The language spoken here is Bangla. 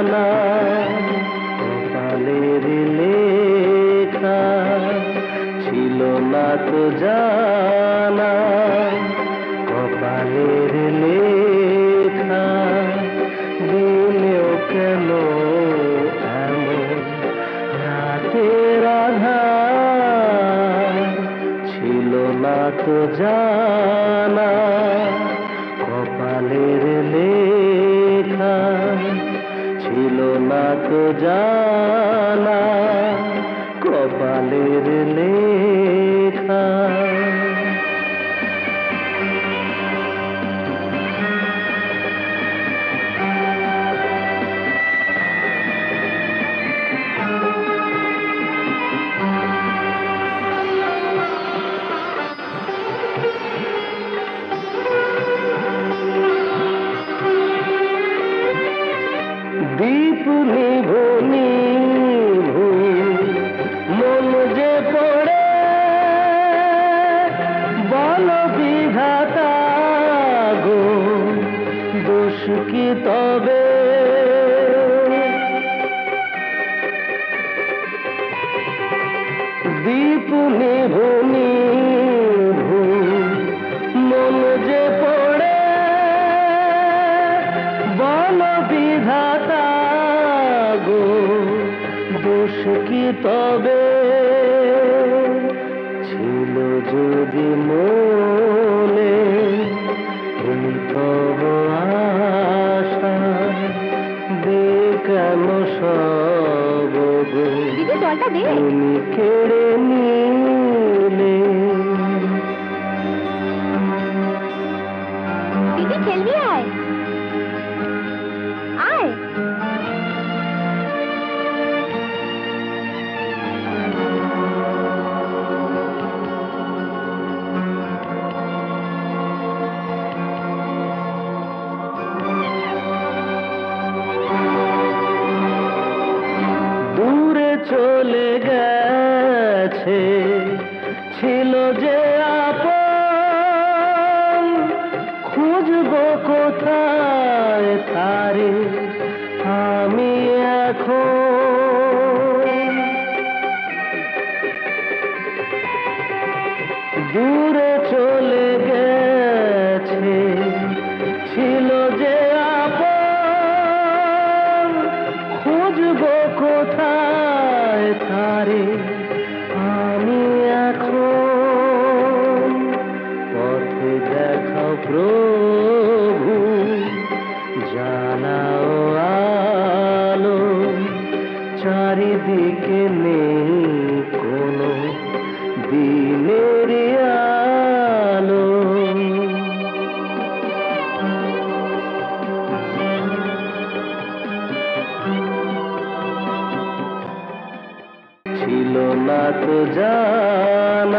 জানা লেখা ছিল না তো জানা। কপালের লেখা দিলেও কেন রাতের আধার ছিল না তো জানা। কপালের লেখা ছিল না তো জানা কপালের লেখা। দীপ নিভু নিভু মন যে পড়ে বল বিধাতা গো, দোষ তবে? দীপ নিভু নিভু মন যে কি তবে ছিল যদি মনে এই তব আশা দে কেন সব তুমি কেড়ে নিলে। খেলবি আয়। গেছে ছিল যে আপন, খুঁজবো কোথায় তারে আমি এখন? দূরে চলে গেছে, ছিল যে আপন, খুঁজবো কোথায় তারে চারিদিকে নেই কোনো দিনের আলো। ছিল না তো জানা